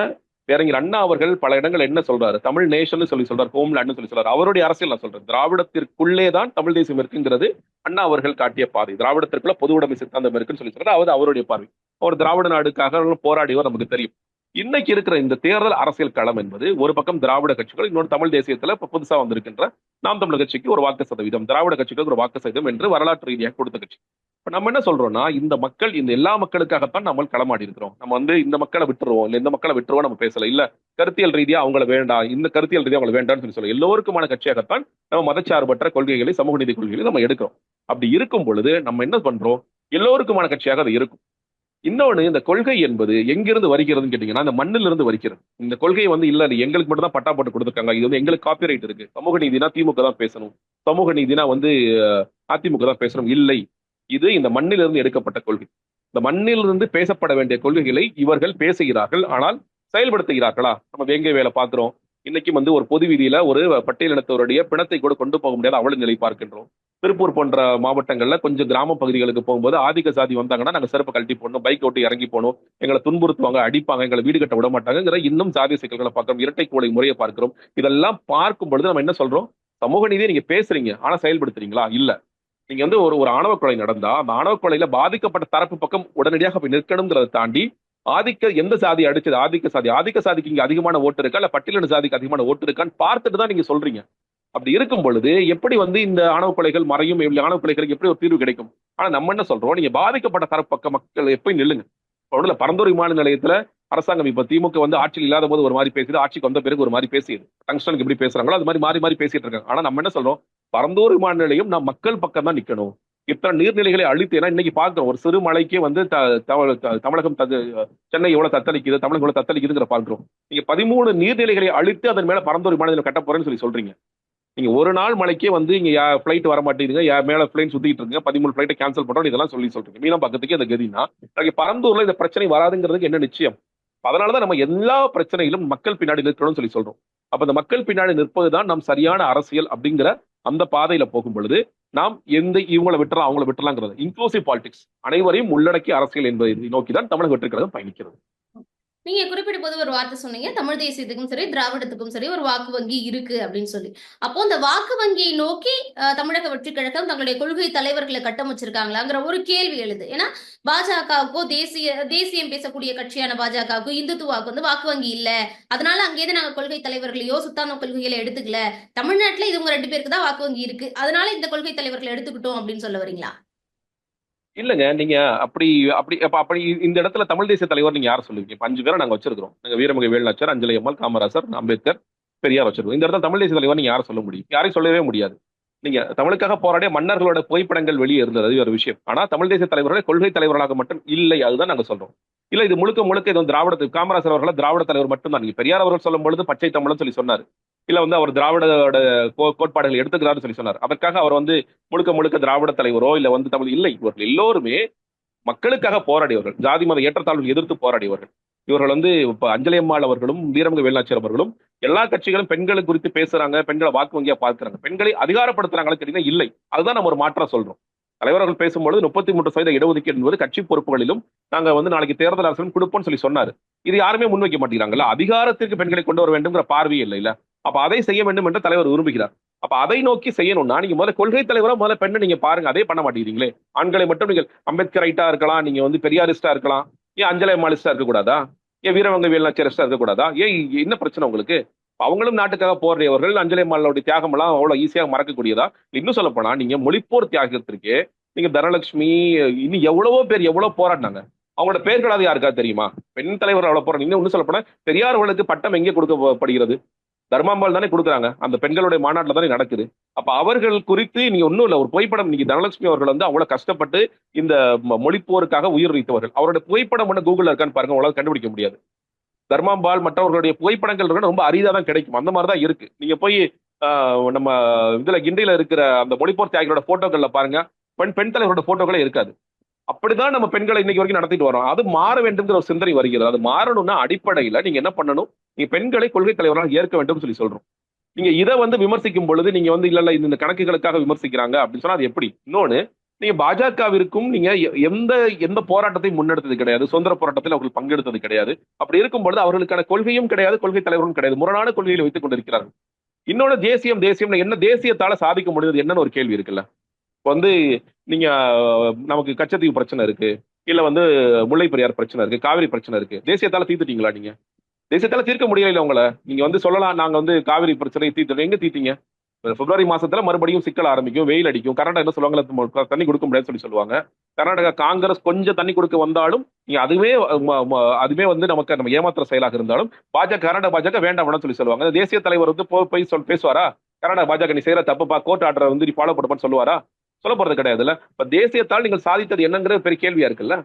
Speaker 2: பேரங்கிற அண்ணா அவர்கள் பல இடங்கள் என்ன சொல்றாரு? தமிழ் நேஷன் சொல்லி சொல்றாரு ஹோம்லேண்ட்னு சொல்லி சொல்றாரு. அவருடைய அரசியல் நான் சொல்றேன். திராவிடத்திற்குள்ளே தான் தமிழ் தேசியம் இருக்குங்கிறது அண்ணா அவர்கள் காட்டிய பாதை. திராவிடத்திற்குள்ள பொது உடைமை சித்தாந்தம் இருக்குன்னு சொல்லி சொல்றாரு. அவர் அவருடைய பார்வை. அவர் திராவிட நாடுக்காக போராடியவர் நமக்கு தெரியும். இன்னைக்கு இருக்கிற இந்த தேர்தல் அரசியல் களம் என்பது ஒரு பக்கம் திராவிட கட்சிகள் இன்னொரு தமிழ் தேசியத்துல இப்ப புதுசா வந்திருக்கின்ற நாம் தமிழ் கட்சிக்கு ஒரு வாக்கு சதவீதம் திராவிட கட்சிகளுக்கு ஒரு வாக்கு சதவீதம் என்று வரலாற்று ரீதியாக கொடுத்த கட்சி. இப்ப நம்ம என்ன சொல்றோம்னா இந்த மக்கள் இந்த எல்லா மக்களுக்காகத்தான் நம்ம களமாடி இருக்கிறோம். நம்ம வந்து இந்த மக்களை விட்டுருவோம் இல்ல இந்த மக்களை விட்டுருவோம் நம்ம பேசல. இல்ல கருத்தியல் ரீதியா அவங்கள வேண்டாம் இந்த கருத்தியல் ரீதியா அவங்களை வேண்டாம்னு சொல்லி சொல்லுவோம் எல்லோருக்குமான கட்சியாகத்தான் நம்ம மதச்சார்பற்ற கொள்கைகளை சமூக நீதி கொள்கைகளை நம்ம எடுக்கிறோம். அப்படி இருக்கும் பொழுது நம்ம என்ன பண்றோம்? எல்லோருக்குமான கட்சியாக அது இருக்கும். இன்னொன்று இந்த கொள்கை என்பது எங்கிருந்து வருகிறதுன்னு கேட்டீங்கன்னா இந்த மண்ணில் இருந்து வருகிறது. இந்த கொள்கை வந்து இல்ல எங்களுக்கு மட்டும் தான் பட்டா போட்டு கொடுத்துருக்காங்க. இது வந்து எங்களுக்கு காப்பிரைட் இருக்கு. சமூக நீதினா திமுக தான் பேசணும். சமூக நீதினா வந்து அதிமுக தான் பேசணும். இல்லை. இது இந்த மண்ணிலிருந்து எடுக்கப்பட்ட கொள்கை. இந்த மண்ணிலிருந்து பேசப்பட வேண்டிய கொள்கைகளை இவர்கள் பேசுகிறார்கள். ஆனால் செயல்படுத்துகிறார்களா? நம்ம வேங்கை வேலை பார்க்குறோம். இன்னைக்கும் வந்து ஒரு பொது வீதியில ஒரு பட்டியலினத்தவருடைய பிணத்தை கூட கொண்டு போக முடியாத அவ்வளவு நிலை பார்க்கின்றோம். திருப்பூர் போன்ற மாவட்டங்கள்ல கொஞ்சம் கிராம பகுதிகளுக்கு போகும்போது ஆதிக்க சாதி வந்தாங்கன்னா நாங்க செருப்பு கழட்டி போடணும் பைக் ஓட்டி இறங்கி போகணும் எங்களை துன்புறுத்துவாங்க அடிப்பாங்க எங்களை வீடு கட்ட விட மாட்டாங்கிற இன்னும் சாதிய சிக்கல்களை பார்க்கிறோம் இரட்டை கோடை முறையை பார்க்கிறோம். இதெல்லாம் பார்க்கும் பொழுது நம்ம என்ன சொல்றோம்? சமூக நீதியை நீங்க பேசுறீங்க ஆனா செயல்படுத்துறீங்களா? இல்ல. நீங்க வந்து ஒரு ஒரு ஆணவ கொலை நடந்தா அந்த ஆணவ கொலையில பாதிக்கப்பட்ட தரப்பு பக்கம் உடனடியாக போய் நிற்கணுங்கிறத தாண்டி ஆதிக்க எந்த சாதி அடிச்சது? ஆதிக்க சாதி. ஆதிக்க சாதிக்கு இங்க அதிகமான ஓட்டு இருக்கா? இல்ல பட்டியலின சாதிக்கு அதிகமான ஓட்டு இருக்கான்னு பார்த்துட்டு தான் நீங்க சொல்றீங்க. அப்படி இருக்கும் பொழுது எப்படி வந்து இந்த ஆணவ கொலைகள் மறையும்? ஆணவ கொலைகளுக்கு எப்படி ஒரு தீர்வு கிடைக்கும்? ஆனா நம்ம என்ன சொல்றோம்? நீங்க பாதிக்கப்பட்ட தரப்பக்க மக்கள் எப்பயும் நில்லுங்க. ஒன்றுல பரந்தூர் விமான நிலையத்துல அரசாங்கம் இப்ப திமுக வந்து ஆட்சியில் இல்லாத போது ஒரு மாதிரி பேசுது ஆட்சிக்கு வந்த பிறகு ஒரு மாதிரி பேசியது. டங்ஸ்டனுக்கு எப்படி பேசுறாங்களோ அது மாதிரி மாறி மாறி பேசிட்டு இருக்காங்க. ஆனா நம்ம என்ன சொல்றோம்? பரந்தூர் விமான நிலையம் நான் மக்கள் பக்கம் தான் நிக்கணும். இத்தனை நீர்நிலைகளை அழித்து ஏன்னா இன்னைக்கு பார்க்கிறோம். ஒரு சிறு மலைக்கே வந்து தமிழகம் சென்னை எவ்வளவு தத்தளிக்குது தமிழகம் எவ்வளவு தத்தளிக்குதுங்கிற பார்க்கிறோம். நீங்க பதிமூணு நீர்நிலைகளை அழித்து அதன் மேல பரந்தூர் விமானத்தில் கட்ட போறேன்னு சொல்லி சொல்றீங்க. நீங்க ஒரு நாள் மலைக்கே வந்து இங்க ஃபிளைட் வர மாட்டேங்குது யா மேல பிளைன் சுத்திட்டு இருக்குங்க. பதிமூணு பிளைட்டை கேன்சல் பண்றோம். இதெல்லாம் சொல்லி சொல்றீங்க. மீனம் பக்கத்துக்கு அந்த கதினா. நாளைக்கு பரந்தூர்ல இந்த பிரச்சனை வராதுங்கிறதுக்கு என்ன நிச்சயம்? அதனாலதான் நம்ம எல்லா பிரச்சனையிலும் மக்கள் பின்னாடி நிற்கணும்னு சொல்லி சொல்றோம். அப்ப இந்த மக்கள் பின்னாடி நிற்பதுதான் நம் சரியான அரசியல் அப்படிங்கிற அந்த பாதையில போகும் பொழுது நாம் எந்த இவங்களை விட்டுறலாம் அவங்களை விட்டுறலாங்கிறது இன்க்ளூசிவ் பாலிடிக்ஸ் அனைவரையும் உள்ளடக்கிய அரசியல் என்பதை நோக்கி தான் தமிழக வெற்றி பயணிக்கிறது.
Speaker 1: நீங்க குறிப்பிடும் போது ஒரு வார்த்தை சொன்னீங்க. தமிழ் தேசியத்துக்கும் சரி திராவிடத்துக்கும் சரி ஒரு வாக்கு வங்கி இருக்கு அப்படின்னு சொல்லி. அப்போ இந்த வாக்கு வங்கியை நோக்கி தமிழக வெற்றி கழகம் தங்களுடைய கொள்கை தலைவர்களை கட்டமைச்சிருக்காங்களாங்கிற ஒரு கேள்வி எழுது. ஏன்னா பாஜகவுக்கோ தேசிய தேசியம் பேசக்கூடிய கட்சியான பாஜகவுக்கோ இந்துத்துவாக்கு வந்து வாக்கு வங்கி இல்ல. அதனால அங்கேயிருந்து நாங்க கொள்கை தலைவர்களையோ சுத்தாந்த கொள்கைகளை எடுத்துக்கல. தமிழ்நாட்டுல இது உங்க ரெண்டு பேருக்கு தான் வாக்கு வங்கி இருக்கு. அதனால இந்த கொள்கை தலைவர்களை எடுத்துக்கிட்டோம் அப்படின்னு சொல்ல வரீங்களா?
Speaker 2: இல்லங்க நீங்க அப்படி அப்படி அப்படி இந்த இடத்துல தமிழ் தேசிய தலைவர் நீங்க யார சொல்லுவீங்க? அஞ்சு பேரை நாங்க வச்சிருக்கிறோம். நாங்க வீரமுக வேலுநாச்சர் அஞ்சலி அம்மாள் காமராசர் அம்பேத்கர் பெரியார் வச்சிருக்கோம். இந்த இடத்துல தமிழ் தேசிய தலைவர் நீங்க யாரும் சொல்ல முடியும்? யாரையும் சொல்லவே முடியாது. நீங்க தமிழுக்காக போராடிய மன்னர்களோட புகைப்படங்கள் வெளியே இருந்தது. அது ஒரு விஷயம். ஆனா தமிழ் தேசிய தலைவர்களோட கொள்கை தலைவர்களாக மட்டும் இல்லை அதுதான் நாங்க சொல்றோம். இல்ல இது முழுக்க முழுக்க இது திராவிட காமராஜர் அவர்களை திராவிட தலைவர் மட்டும்தான். நீங்க பெரியார் அவர்கள் சொல்லும் பொழுது பச்சை தமிழ்னு சொல்லி சொன்னார். இல்ல வந்து அவர் திராவிடோட கோ- கோட்பாடுகளை எடுத்துக்கிறாருன்னு சொல்லி சொன்னார். அதற்காக அவர் வந்து முழுக்க முழுக்க திராவிட தலைவரோ இல்ல வந்து தமிழ் இல்லை. இவர்கள் எல்லோருமே மக்களுக்காக போராடியவர்கள். ஜாதி மத ஏற்றத்தாழ்வு எதிர்த்து போராடியவர்கள். இவர்கள் வந்து இப்ப அஞ்சலியம்மாள் அவர்களும் வீரமங்க வேலாட்சியர் அவர்களும் எல்லா கட்சிகளும் பெண்களை குறித்து பேசுறாங்க பெண்களை வாக்கு வங்கியா பார்க்கிறாங்க. பெண்களை அதிகாரப்படுத்துறாங்களா கேட்டீங்கன்னா இல்லை. அதுதான் நம்ம ஒரு மாற்றம் சொல்றோம். தலைவர்கள் பேசும்பொழுது முப்பத்தி மூன்று சதவீத இடஒதுக்கீடு என்பது கட்சி பொறுப்புகளிலும் நாங்க வந்து நாளைக்கு தேர்தல் அரசிலும் கொடுப்போம்னு சொல்லி சொன்னாரு. இது யாருமே முன்வைக்க மாட்டேங்கிறாங்கல்ல? அதிகாரத்திற்கு பெண்களை கொண்டு வர வேண்டும்ங்கிற பார்வையே இல்லை இல்ல அப்ப அதை செய்ய வேண்டும் என்று தலைவர் விரும்புகிறார். அப்ப அதை நோக்கி செய்யணும்னா நீங்க முதல்ல கொள்கை தலைவரா முதல்ல பெண்ணை நீங்க பாருங்க. அதே பண்ண மாட்டேங்கிறீங்களே. ஆண்களை மட்டும் நீங்கள் அம்பேத்கர் ரைட்டா இருக்கலாம் நீங்க வந்து பெரியாரிஸ்டா இருக்கலாம். ஏன் அஞ்சலை மாலிஸ்டா இருக்கக்கூடாதா ஏன் வீரவங்க வேலுநாச்சியரிஸ்டா இருக்கக்கூடாதா ஏன் என்ன பிரச்சனை உங்களுக்கு? அவங்களும் நாட்டுக்காக போராடியவர்கள் அஞ்சலி அம்மாளுடைய தியாகம் எல்லாம் அவ்வளவு ஈஸியாக மறக்கக்கூடியதா? இன்னும் சொல்ல போனா நீங்க மொழிப்போர் தியாகத்திற்கு நீங்க தனலட்சுமி இன்னும் எவ்வளவோ பேர் எவ்வளவு போராடினாங்க. அவங்களோட பேர்களாவது யாருக்கா தெரியுமா? பெண் தலைவர் அவ்வளவு போராடி இன்னும் இன்னும் சொல்ல போனா பெரியார்களுக்கு பட்டம் எங்கே கொடுக்கப்படுகிறது? தர்மாம்பால் தானே கொடுக்குறாங்க. அந்த பெண்களுடைய மாநாட்டில் தானே நடக்குது. அப்ப அவர்கள் குறித்து நீங்க ஒன்றும் இல்லை ஒரு புகைப்படம் இன்னைக்கு தனலட்சுமி அவர்கள் வந்து அவ்வளவு கஷ்டப்பட்டு இந்த ம- மொழிப்போருக்காக உயிர் நீத்தவர்கள். அவருடைய புகைப்படம் ஒன்று கூகுள் இருக்கான்னு பாருங்க உங்களால கண்டுபிடிக்க முடியாது. தர்மாம்பால் மற்றவர்களுடைய புகைப்படங்கள் இருக்க ரொம்ப அரிதாதான் கிடைக்கும். அந்த மாதிரி தான் இருக்கு. நீங்க போய் ஆஹ், நம்ம இதுல கிண்டியில இருக்கிற அந்த மொழிப்போர் தியாகிகளோட போட்டோக்கள்ல பாருங்க. பெண் பெண் தலைவரோட போட்டோக்களே இருக்காது. அப்படிதான் நம்ம பெண்களை இன்னைக்கு வரைக்கும் நடத்திட்டு வரோம் அது மாற வேண்டும்ங்கிற ஒரு சிந்தனை வருகிறது. அது மாறணும்னா அடிப்படையில நீங்க என்ன பண்ணணும்? நீங்க பெண்களை கொள்கை தலைவராக ஏற்க வேண்டும் சொல்லி சொல்றோம். நீங்க இதை வந்து விமர்சிக்கும் பொழுது நீங்க வந்து இல்ல இல்ல இந்த கணக்குகளுக்காக விமர்சிக்கிறாங்க அப்படின்னு சொன்னா அது எப்படி? இன்னொன்னு நீங்க பாஜகவிற்கும் நீங்க எந்த எந்த போராட்டத்தையும் முன்னெடுத்தது கிடையாது. சுதந்திர போராட்டத்தில் அவர்கள் பங்கெடுத்தது கிடையாது. அப்படி இருக்கும் பொழுது அவர்களுக்கான கொள்கையும் கிடையாது கொள்கை தலைவரும் கிடையாது. முரணான கொள்கையில வைத்துக் கொண்டிருக்கிறார்கள். இன்னொன்னு தேசியம் தேசியம் என்ன? தேசியத்தால சாதிக்க முடியுது என்னன்னு ஒரு கேள்வி இருக்குல்ல? வந்து நீங்க நமக்கு கச்சத்தீவு பிரச்சனை இருக்கு. இல்ல வந்து முல்லை பெரியார் பிரச்சனை இருக்கு காவிரி பிரச்சனை இருக்கு. தேசியத்தால தீர்த்துட்டீங்களா நீங்க? தேசியத்தால தீர்க்க முடியல உங்களை. நீங்க வந்து சொல்லலாம் நாங்க வந்து காவிரி பிரச்சனையை தீர்த்துட்டோம். எங்க தீர்த்தீங்க? பிப்ரவரி மாசத்துல மறுபடியும் சிக்கல் ஆரம்பிக்கும் வெயில் அடிக்கும். கர்நாடகா என்ன சொல்லுவாங்க தண்ணி கொடுக்க முடியாதுன்னு சொல்லி சொல்லுவாங்க. கர்நாடகா காங்கிரஸ் கொஞ்சம் தண்ணி கொடுக்க வந்தாலும் நீங்க அதுவே அதுவே வந்து நமக்கு நம்ம ஏமாத்திர செயலாக இருந்தாலும் பாஜக கர்நாடக பாஜக வேண்டாம் வேணாம்னு சொல்லி சொல்லுவாங்க. தேசிய தலைவர் வந்து போய் சொல் பேசுவாரா? கர்நாடக பாஜக நீ செய்யற தப்புப்பா கோர்ட் ஆர்டரை வந்து நீ ஃபாலோ பண்ணுப்பான்னு சொல்லுவாரா? சொல்ல போறது கிடையாதுல்ல? இப்ப தேசியத்தால் நீங்கள் சாதித்தது என்னங்கிற பெரிய கேள்வியா இருக்குல்ல?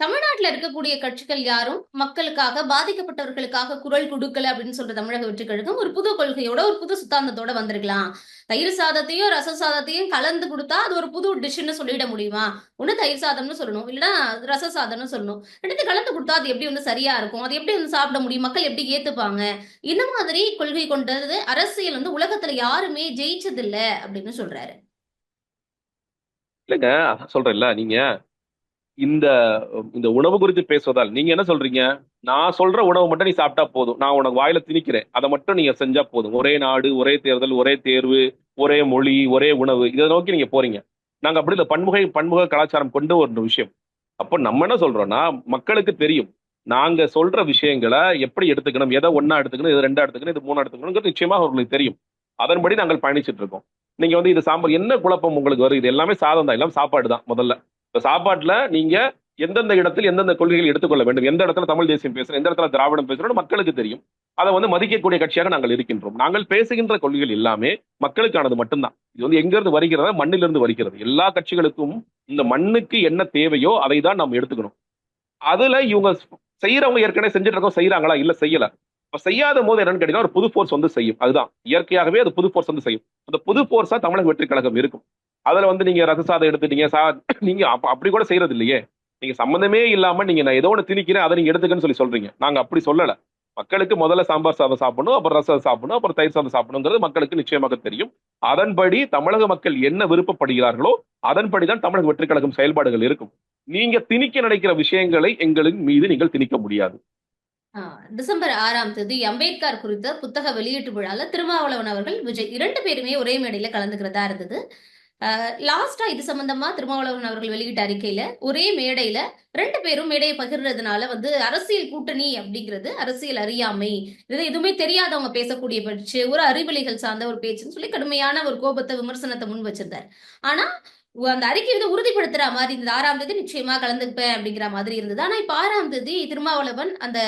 Speaker 1: தமிழ்நாட்டுல இருக்கக்கூடிய கட்சிகள் யாரும் மக்களுக்காக பாதிக்கப்பட்டவர்களுக்காக குரல் கொடுக்கல அப்படின்னு சொல்ற தமிழக வெற்றி கழகம் ஒரு புது கொள்கையோட ஒரு புது சுத்தாந்தத்தோட வந்திருக்கலாம். தயிர் சாதத்தையும் ரச சாதத்தையும் கலந்து கொடுத்தா அது ஒரு புது டிஷ்னு சொல்லிட முடியுமா? ஒண்ணு தயிர் சாதம்னு சொல்லணும் இல்லைன்னா ரச சாதம்னு சொல்லணும். ரெண்டு கலந்து கொடுத்தா அது எப்படி வந்து சரியா இருக்கும்? அது எப்படி வந்து சாப்பிட முடியும்? மக்கள் எப்படி ஏத்துப்பாங்க? இந்த மாதிரி கொள்கை கொண்டது அரசியல் வந்து உலகத்துல யாருமே ஜெயிச்சதில்ல அப்படின்னு சொல்றாரு.
Speaker 2: இல்லைங்க அதான் சொல்றேன்ல நீங்க. இந்த இந்த உணவு குறித்து பேசுவதால் நீங்க என்ன சொல்றீங்க? நான் சொல்ற உணவு மட்டும் நீ சாப்பிட்டா போதும். நான் உனக்கு வாயில திணிக்கிறேன். அதை மட்டும் நீங்க செஞ்சா போதும். ஒரே நாடு ஒரே தேர்தல் ஒரே தேர்வு ஒரே மொழி ஒரே உணவு இதை நோக்கி நீங்க போறீங்க. நாங்க அப்படி இல்லை. பன்முகை பன்முக கலாச்சாரம் கொண்டு ஒரு விஷயம். அப்போ நம்ம என்ன சொல்றோம்னா மக்களுக்கு தெரியும். நாங்க சொல்ற விஷயங்களை எப்படி எடுத்துக்கணும்? எதை ஒண்ணா எடுத்துக்கணும்? இது ரெண்டா எடுத்துக்கணும்? இது மூணா எடுத்துக்கணுங்கிறது நிச்சயமா அவர்களுக்கு தெரியும். அதன்படி நாங்கள் பயணிச்சுட்டு இருக்கோம். நீங்க வந்து இது சாம்பார் என்ன குழப்பம் உங்களுக்கு வரும் இது எல்லாமே சாதம் தான். எல்லாம் சாப்பாடு தான் முதல்ல. இப்ப சாப்பாட்டுல நீங்க எந்தெந்த இடத்தில் எந்தெந்த கொள்கைகள் எடுத்துக்கொள்ள வேண்டும்? எந்த இடத்துல தமிழ் தேசியம் பேசுறோம்? எந்த இடத்துல திராவிடம் பேசுறோம் மக்களுக்கு தெரியும். அதை வந்து மதிக்கக்கூடிய கட்சியாக நாங்கள் இருக்கின்றோம். நாங்கள் பேசுகின்ற கொள்கைகள் எல்லாமே மக்களுக்கானது மட்டும்தான். இது வந்து எங்கிருந்து வருகிறதா மண்ணிலிருந்து வருகிறது. எல்லா கட்சிகளுக்கும் இந்த மண்ணுக்கு என்ன தேவையோ அதை தான் நாம் எடுத்துக்கணும். அதுல இவங்க செய்யறவங்க ஏற்கனவே செஞ்சுட்டு இருக்கோம் செய்யறாங்களா இல்ல செய்யல. இப்போ செய்யாத போது என்னன்னு கேட்டீங்கன்னா ஒரு புது ஃபோர்ஸ் வந்து செய்யும். அதுதான். இயற்கையாகவே அது புது ஃபோர்ஸ் வந்து செய்யும். அந்த புது ஃபோர்ஸாக தமிழக வெற்றி கழகம் இருக்கும். அதில் வந்து நீங்க ரத்த சாதம் எடுத்துட்டீங்க சா நீங்க அப்போ அப்படி கூட செய்யறது இல்லையே. நீங்க சம்மந்தமே இல்லாமல் நீங்க நான் ஏதோ ஒன்று திணிக்கிறேன் அதை நீங்க எடுத்துக்கன்னு சொல்லி சொல்றீங்க. நாங்கள் அப்படி சொல்லலை. மக்களுக்கு முதல்ல சாம்பார் சாதம் சாப்பிடணும் அப்புறம் ரசம் சாப்பிடணும் அப்புறம் தயிர் சாதம் சாப்பிடணுங்கிறது மக்களுக்கு நிச்சயமாக தெரியும். அதன்படி தமிழக மக்கள் என்ன விருப்பப்படுகிறார்களோ அதன்படி தான் தமிழக வெற்றி கழகம் செயல்பாடுகள் இருக்கும். நீங்க திணிக்க நினைக்கிற விஷயங்களை எங்களின் மீது நீங்கள் திணிக்க முடியாது.
Speaker 1: டிசம்பர் ஆறாம் தேதி அம்பேத்கர் குறித்த புத்தக வெளியீட்டு விழால திருமாவளவன் அவர்கள் விஜய் இரண்டு பேருமே ஒரே மேடையில கலந்துக்கிறதா இருந்தது. லாஸ்டா இது சம்பந்தமா திருமாவளவன் அவர்கள் வெளியிட்ட அறிக்கையில ஒரே மேடையில ரெண்டு பேரும் மேடையை பகிர்றதுனால வந்து அரசியல் கூட்டணி அப்படிங்கிறது அரசியல் அறியாமை. இது எதுவுமே தெரியாதவங்க பேசக்கூடிய பேச்சு ஒரு அறிவொளிகள் சார்ந்த ஒரு பேச்சுன்னு சொல்லி கடுமையான ஒரு கோபத்தை விமர்சனத்தை முன் வச்சிருந்தார். ஆனா அந்த அறிக்கை வந்து உறுதிப்படுத்துற மாதிரி இந்த ஆறாம் தேதி நிச்சயமா கலந்துப்பேன் அப்படிங்கிற மாதிரி இருந்தது. ஆனா இப்ப ஆறாம் தேதி திருமாவளவன் அந்த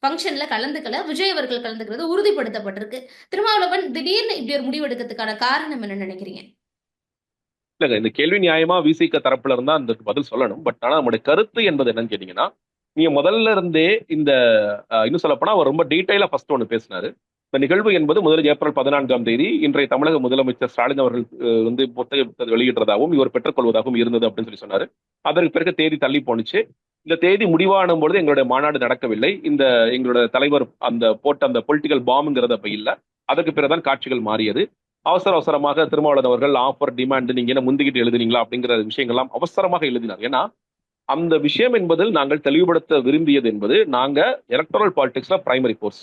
Speaker 1: ஃபங்க்ஷன்ல கலந்துக்கல. விஜய் அவர்கள் கலந்துக்கிறது உறுதிப்படுத்தப்பட்டிருக்கு. திருமாவளவன் திடீர்னு இப்படி ஒரு முடிவு எடுக்கிறதுக்கான காரணம் என்ன நினைக்கிறீங்க?
Speaker 2: இல்லங்க இந்த கேள்வி நியாயமா விசிக தரப்புல இருந்தா அந்த பதில் சொல்லணும். பட் ஆனா நம்முடைய கருத்து என்பது என்னன்னு கேட்டீங்கன்னா நீங்க முதல்ல இருந்தே இந்த இன்னும் சொல்லப்போனா அவர் ரொம்ப டீட்டெயிலா ஃபர்ஸ்ட் ஒன்று பேசினாரு. இந்த நிகழ்வு என்பது முதல் ஏப்ரல் பதினான்காம் தேதி இன்றைய தமிழக முதலமைச்சர் ஸ்டாலின் அவர்கள் வந்து புத்தகத்தை வெளியிடுறதாகவும் இவர் பெற்றுக்கொள்வதாகவும் இருந்தது அப்படின்னு சொல்லி சொன்னாரு. அதற்கு பிறகு தேதி தள்ளி போணுச்சு. இந்த தேதி முடிவானும் பொழுது எங்களுடைய மாநாடு நடக்கவில்லை. இந்த எங்களோட தலைவர் அந்த போட்ட அந்த பொலிட்டிக்கல் பாம்புங்கிறது அப்ப இல்ல. அதற்கு பிறகுதான் காட்சிகள் மாறியது. அவசர அவசரமாக திருமாவளவன் அவர்கள் ஆஃபர் டிமாண்ட் நீங்க என்ன முந்திக்கிட்டு எழுதுனீங்களா அப்படிங்கிற விஷயங்கள்லாம் அவசரமாக எழுதினார். ஏன்னா அந்த விஷயம் என்பதில் நாங்கள் தெளிவுபடுத்த விரும்பியது என்பது நாங்க எலக்ட்ரல் பாலிடிக்ஸ்ல பிரைமரி கோர்ஸ்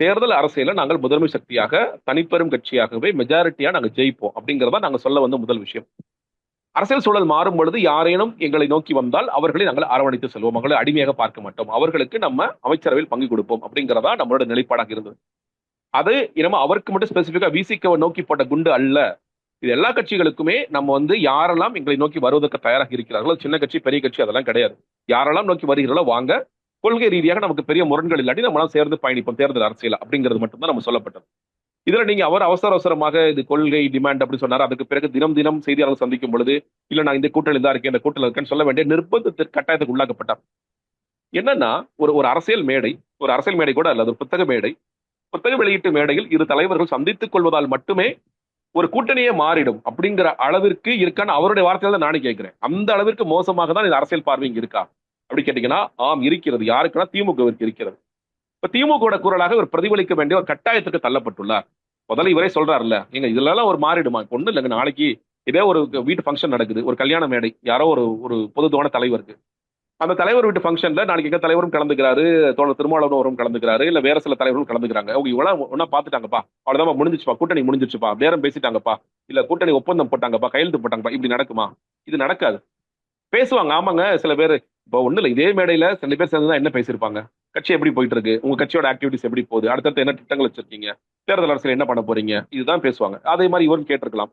Speaker 2: தேர்தல் அரசியல நாங்கள் முதன்மை சக்தியாக தனிப்பெரும் கட்சியாகவே மெஜாரிட்டியா நாங்க ஜெயிப்போம். அப்படிங்கறத நாங்க சொல்ல வந்த முதல் விஷயம். அரசியல் சூழல் மாறும் பொழுது யாரேனும் எங்களை நோக்கி வந்தால் அவர்களை நாங்கள் அரவணைத்து செல்வோம். அவர்களை அடிமையாக பார்க்க மாட்டோம். அவர்களுக்கு நம்ம அமைச்சரவையில் பங்கு கொடுப்போம். அப்படிங்கிறதா நம்மளோட நிலைப்பாடாக இருந்தது. அது இனமா அவருக்கு மட்டும் ஸ்பெசிபிக்கா விசிக்கவை நோக்கி போட்ட குண்டு அல்ல. இது எல்லா கட்சிகளுக்குமே நம்ம வந்து யாரெல்லாம் எங்களை நோக்கி வருவதற்கு தயாராக இருக்கிறார்களோ சின்ன கட்சி பெரிய கட்சி அதெல்லாம் கிடையாது. யாரெல்லாம் நோக்கி வருகிறாரோ வாங்க கொள்கை ரீதியாக நமக்கு பெரிய முரண்கள் இல்லாட்டி நம்மளாம் சேர்ந்து பயணிப்போம் தேர்தல் அரசியல் அப்படிங்கிறது மட்டும்தான் நம்ம சொல்லப்பட்டது. இதுல நீங்க அவர் அவசர அவசரமாக இது கொள்கை டிமாண்ட் அப்படின்னு சொன்னார்? அதுக்கு பிறகு தினம் தினம் செய்தியாளர் சந்திக்கும் பொழுது இல்ல நான் இந்த கூட்டத்தில் தான் இருக்கேன் இந்த கூட்டத்தில் இருக்கேன்னு சொல்ல வேண்டிய நிர்பந்தத்திற்கு கட்டாயத்துக்கு உள்ளாக்கப்பட்டார். என்னன்னா ஒரு ஒரு அரசியல் மேடை ஒரு அரசியல் மேடை கூட அல்லது ஒரு புத்தக மேடை. புத்தக வெளியீட்டு மேடையில் இரு தலைவர்கள் சந்தித்துக் கொள்வதால் மட்டுமே ஒரு கூட்டணியே மாறிடும் அப்படிங்கிற அளவிற்கு இருக்கான்னு அவருடைய வார்த்தையில தான் நானும் கேட்கிறேன். அந்த அளவிற்கு மோசமாக தான் இந்த அரசியல் பார்வை இங்க இருக்கா? அப்படி கேட்டீங்கன்னா ஆம் இருக்கிறது. யாருக்குன்னா திமுகவிற்கு இருக்கிறது? இப்ப திமுக குரலாக ஒரு பிரதிபலிக்க வேண்டிய ஒரு கட்டாயத்துக்கு தள்ளப்பட்டுள்ளார். முதல்ல இவரே சொல்றாருல்ல நீங்க இதுலலாம் ஒரு மாறிடுமா? ஒண்ணு இல்லைங்க. நாளைக்கு இதே ஒரு வீட்டு ஃபங்க்ஷன் நடக்குது. ஒரு கல்யாண மேடை யாரோ ஒரு ஒரு பொதுவான தலைவருக்கு. அந்த தலைவர் வீட்டு ஃபங்க்ஷன்ல நாளைக்கு எங்க தலைவரும் கலந்துக்கிறாரு தோழர் திருமாவளவரும் கலந்துக்கிறாரு இல்ல வேற சில தலைவரும் கலந்துக்கிறாங்க. அவங்க இவ்வளவு ஒன்னா பாத்துட்டாங்கப்பா. அவ்வளவுதான் முடிஞ்சிச்சுப்பா. கூட்டணி முடிஞ்சிச்சுப்பா பேரம் பேசிட்டாங்கப்பா. இல்ல கூட்டணி ஒப்பந்தம் போட்டாங்கப்பா கையெழுத்து போட்டாங்கப்பா. இப்படி நடக்குமா? இது நடக்காது. பேசுவாங்க. ஆமாங்க சில பேர் இப்போ ஒண்ணு இல்ல. இதே மேடையில சில பேர் சேர்ந்து என்ன பேசியிருப்பாங்க? கட்சி எப்படி போயிட்டு இருக்கு உங்க கட்சியோட ஆக்டிவிட்டிஸ் எப்படி போகுது? அடுத்தடுத்து என்ன திட்டங்கள் வச்சிருக்கீங்க? தேர்தல் அரசியல் என்ன பண்ண போறீங்க? இதுதான் பேசுவாங்க. அதே மாதிரி இவரும் கேட்டிருக்கலாம்.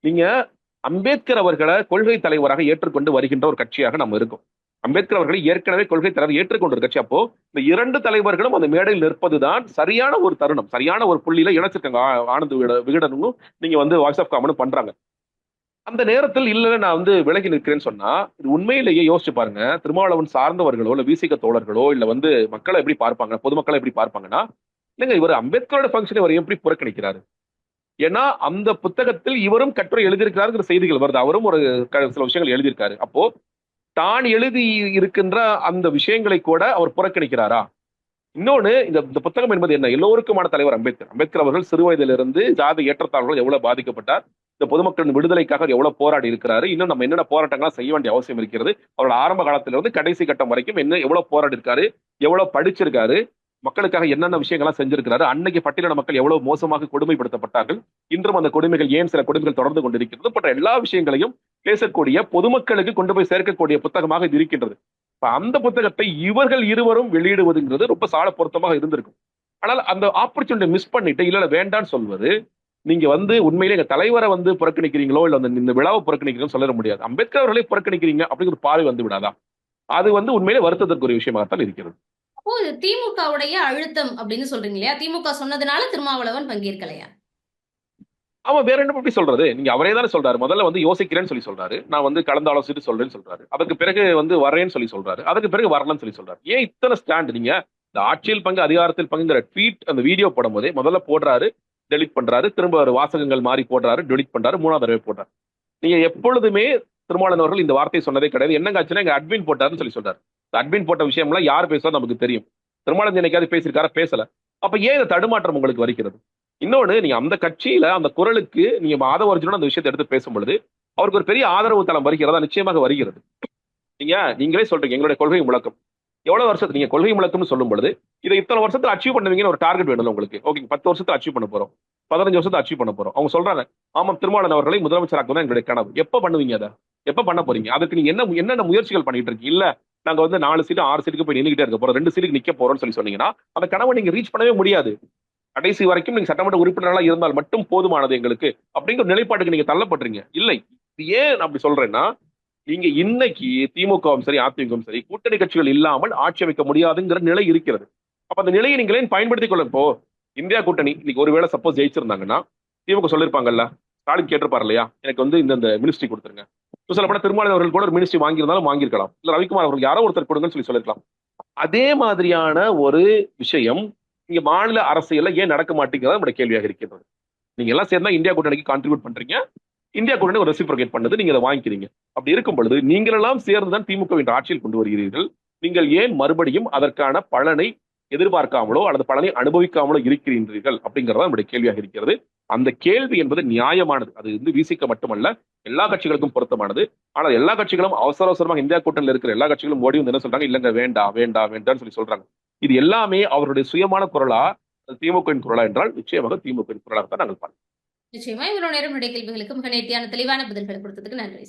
Speaker 2: நீங்க அம்பேத்கர் அவர்களை கொள்கை தலைவராக ஏற்றுக்கொண்டு வருகின்ற ஒரு கட்சியாக நம்ம இருக்கோம். அம்பேத்கர் அவர்களை ஏற்கனவே கொள்கை தலைவர் ஏற்றுக்கொண்ட கட்சி. அப்போ இந்த இரண்டு தலைவர்களும் அந்த மேடையில் நிற்பதுதான் சரியான ஒரு தருணம். சரியான ஒரு புள்ளியில இணைச்சிருக்காங்க. ஆனந்த ஆனந்த் விகடனும் நீங்க வந்து வாய்ஸ் ஆஃப் காமனும் பண்றாங்க. அந்த நேரத்தில் இல்ல நான் வந்து விலகி நிற்கிறேன்னு சொன்னா இது உண்மையிலேயே யோசிச்சு பாருங்க. திருமாவளவன் சார்ந்தவர்களோ இல்ல வீசிக தோழர்களோ இல்ல வந்து மக்களை எப்படி பார்ப்பாங்க பொதுமக்களை எப்படி பார்ப்பாங்கன்னா இல்லைங்க இவர் அம்பேத்கரோட ஃபங்க்ஷன் இவர் எப்படி புறக்கணிக்கிறாரு? ஏன்னா அந்த புத்தகத்தில் இவரும் கட்டுரை எழுதியிருக்கிறாருங்கிற செய்திகள் வருது. அவரும் ஒரு சில விஷயங்கள் எழுதியிருக்காரு. அப்போ தான் எழுதி இருக்கின்ற அந்த விஷயங்களை கூட அவர் புறக்கணிக்கிறாரா? இன்னொன்று இந்த இந்த புத்தகம் என்பது என்ன? எல்லோருக்குமான தலைவர் அம்பேத்கர். அம்பேத்கர் அவர்கள் சிறு வயதிலிருந்து ஜாதி ஏற்றத்தாழ்வுகள் எவ்வளவு பாதிக்கப்பட்டார் இந்த பொதுமக்களின் விடுதலைக்காக எவ்வளவு போராடி இருக்கிறாரு இன்னும் நம்ம என்னென்ன போராட்டங்களா செய்ய வேண்டிய அவசியம் இருக்கிறது அவரோட ஆரம்ப காலத்திலிருந்து கடைசி கட்டம் வரைக்கும் என்ன எவ்வளவு போராடி இருக்காரு எவ்வளவு படிச்சிருக்காரு மக்களுக்காக என்னென்ன விஷயங்கள்லாம் செஞ்சிருக்கிறாரு அன்னைக்கு பட்டியலின மக்கள் எவ்வளவு மோசமாக கொடுமைப்படுத்தப்பட்டார்கள் இன்றும் அந்த கொடுமைகள் ஏன் சில கொடுமைகள் தொடர்ந்து கொண்டிருக்கிறது போன்ற எல்லா விஷயங்களையும் பேசக்கூடிய பொதுமக்களுக்கு கொண்டு போய் சேர்க்கக்கூடிய புத்தகமாக இது இருக்கின்றது. இப்ப அந்த புத்தகத்தை இவர்கள் இருவரும் வெளியிடுவதுங்கிறது ரொம்ப சால பொருத்தமாக இருந்திருக்கும். ஆனால் அந்த ஆப்பர்ச்சுனிட்டி மிஸ் பண்ணிட்டு இல்ல இல்ல வேண்டான்னு சொல்வது நீங்க வந்து உண்மையிலே எங்க தலைவரை வந்து புறக்கணிக்கிறீங்களோ இல்ல அந்த இந்த விழாவை புறக்கணிக்கிறீங்களோ சொல்ல முடியாது. அம்பேத்கர் அவர்களை புறக்கணிக்கிறீங்க அப்படிங்கிற ஒரு பார்வை வந்து விடாதா? அது வந்து உண்மையிலே வருத்தத்திற்குரிய விஷயமாகத்தான் இருக்கிறது.
Speaker 1: அப்போ இது திமுகவுடைய அழுத்தம் அப்படின்னு சொல்றீங்க இல்லையா? திமுக சொன்னதுனால திருமாவளவன் பங்கேற்கலையா?
Speaker 2: அவன் வேற என்ன எப்படி சொல்றது? நீங்க அவரே தானே சொல்றாரு. முதல்ல வந்து யோசிக்கிறேன்னு சொல்லி சொல்றாரு. நான் வந்து கலந்து ஆலோசிட்டு சொல்றேன்னு சொல்றாரு. அதுக்கு பிறகு வந்து வரேன்னு சொல்லி சொல்றாரு. அதுக்கு பிறகு வரலன்னு சொல்லி சொல்றாரு. ஏன் இத்தனை ஸ்டாண்ட்? நீங்க இந்த ஆட்சியில் பங்கு அதிகாரத்தில் பங்குங்கிற ட்வீட் அந்த வீடியோ போடும் போதே முதல்ல போடுறாரு டெலிட் பண்றாரு. திரும்ப ஒரு வாசகங்கள் மாறி போடுறாரு டெலிட் பண்றாரு. மூணாவது தடவை போடுறாரு. நீங்க எப்பொழுதுமே திருமாவளவன் அவர்கள் இந்த வார்த்தை சொன்னதே கிடையாது. என்னங்க ஆச்சுன்னா எங்க அட்மின் போட்டாருன்னு சொல்லி சொல்றாரு. அட்மின் போட்ட விஷயம்லாம் யார் பேசுறது நமக்கு தெரியும். திருமாவளவன் என்னைக்காவது பேசியிருக்காரு? பேசல. அப்ப ஏன் இந்த தடுமாற்றம் உங்களுக்கு வருகிறது? இன்னொன்னு நீங்க அந்த கட்சியில அந்த குரலுக்கு நீங்க ஆதரவு அர்ஜுனன் அந்த விஷயத்தை எடுத்து பேசும் பொழுது அவருக்கு ஒரு பெரிய ஆதரவு தளம் வருகிறதா நிச்சயமாக வருகிறது. நீங்க நீங்களே சொல்றீங்க எங்களுடைய கொள்கை முழக்கம். எவ்வளவு வருஷத்து நீங்க கொள்கை முழக்கம்னு சொல்லும் பொழுது இதை இத்தனை வருஷத்துல அச்சீவ் பண்ணுவீங்கன்னு ஒரு டார்கெட் வேணும் உங்களுக்கு. ஓகே பத்து வருஷத்துல அச்சீவ் பண்ண போறோம். பதினஞ்சு வருஷத்துல அச்சீவ் பண்ண போறோம். அவங்க சொல்றாங்க ஆமாம் திருமாவளவன் அவர்களை முதலமைச்சராக்குதான் எங்களுடைய கனவு. எப்ப பண்ணுவீங்க அதை? எப்ப பண்ண போறீங்க? அதுக்கு நீங்க என்ன என்னென்ன முயற்சிகள் பண்ணிட்டு இருக்கீங்க? இல்ல நாங்க வந்து நாலு சீட்டு ஆறு சீட்டுக்கு போய் நின்றுகிட்டே இருக்க போறோம். ரெண்டு சீட்டுக்கு நிக்க போறோம்னு சொல்லி சொன்னீங்கன்னா அந்த கனவை நீங்க ரீச் பண்ணவே முடியாது. கடைசி வரைக்கும் நீங்க சட்டமன்ற உறுப்பினர்களாக இருந்தால் மட்டும் போதுமானது எங்களுக்கு. அப்படிங்கிற நிலைப்பாட்டுக்கு நீங்க தள்ளப்படுறீங்க இல்லை. இது ஏன் அப்படி சொல்றேன்னா நீங்க இன்னைக்கு திமுகவும் சரி அதிமுகவும் சரி கூட்டணி கட்சிகள் இல்லாமல் ஆட்சி அமைக்க முடியாதுங்கிற நிலை இருக்கிறது. அப்ப அந்த நிலையை நீங்களே பயன்படுத்திக் கொள்ள இப்போ இந்தியா கூட்டணி இன்னைக்கு ஒருவேளை சப்போஸ் ஜெயிச்சிருந்தாங்கன்னா திமுக சொல்லிருப்பாங்கல்ல ஸ்டாலின் கேட்டிருப்பார் இல்லையா? எனக்கு வந்து இந்த இந்த மினிஸ்ட்ரி கொடுத்துருங்க. சொல்ல பட திருமாவளவன் அவர்கள் கூட ஒரு மினிஸ்ட்ரி வாங்கியிருந்தாலும் வாங்கியிருக்கலாம். இல்ல ரவிக்குமார் அவர்கள் யாரோ ஒருத்தர் கொடுங்கன்னு சொல்லி சொல்லியிருக்கலாம். அதே மாதிரியான ஒரு விஷயம் இங்க மாநில அரசியல்ல ஏன் நடக்க மாட்டேங்கிறத நம்முடைய கேள்வியாக இருக்கின்றது. நீங்க எல்லாம் சேர்ந்தா இந்தியா கூட்டணிக்கு கான்ட்ரிபியூட் பண்றீங்க. இந்தியா கூட்டணி ஒரு ரெசிப்ரோகேட் பண்ணது நீங்க அதை வாங்கிக்கிறீங்க. அப்படி இருக்கும் பொழுது நீங்களெல்லாம் சேர்ந்துதான் திமுக என்ற ஆட்சியில் கொண்டு வருகிறீர்கள். நீங்கள் ஏன் மறுபடியும் அதற்கான பலனை எதிர்பார்க்காமலோ அல்லது பலனை அனுபவிக்காமலோ இருக்கிறீர்கள் அப்படிங்கிறதா நம்முடைய கேள்வியாக இருக்கிறது. அந்த கேள்வி என்பது நியாயமானது. அது வந்து விசிக்க மட்டுமல்ல எல்லா கட்சிகளுக்கும் பொருத்தமானது. ஆனால் எல்லா கட்சிகளும் அவசர அவசரமாக இந்தியா கூட்டணியில் இருக்கிற எல்லா கட்சிகளும் ஓடி வந்து என்ன சொல்றாங்க? இல்லைங்க வேண்டாம் வேண்டாம் வேண்டாம்னு சொல்லி சொல்றாங்க. இது எல்லாமே அவருடைய சுயமான குரலா திமுகவின் குரலா என்றால் நிச்சயமாக திமுகவின் குரலாக தான் நாங்கள் பார்க்கிறோம்.
Speaker 1: நிச்சயமா இவ்வளவு நேரம் கேள்விகளுக்கு மிக நேர்த்தியான தெளிவான பதில்களை கொடுத்ததுக்கு நன்றி.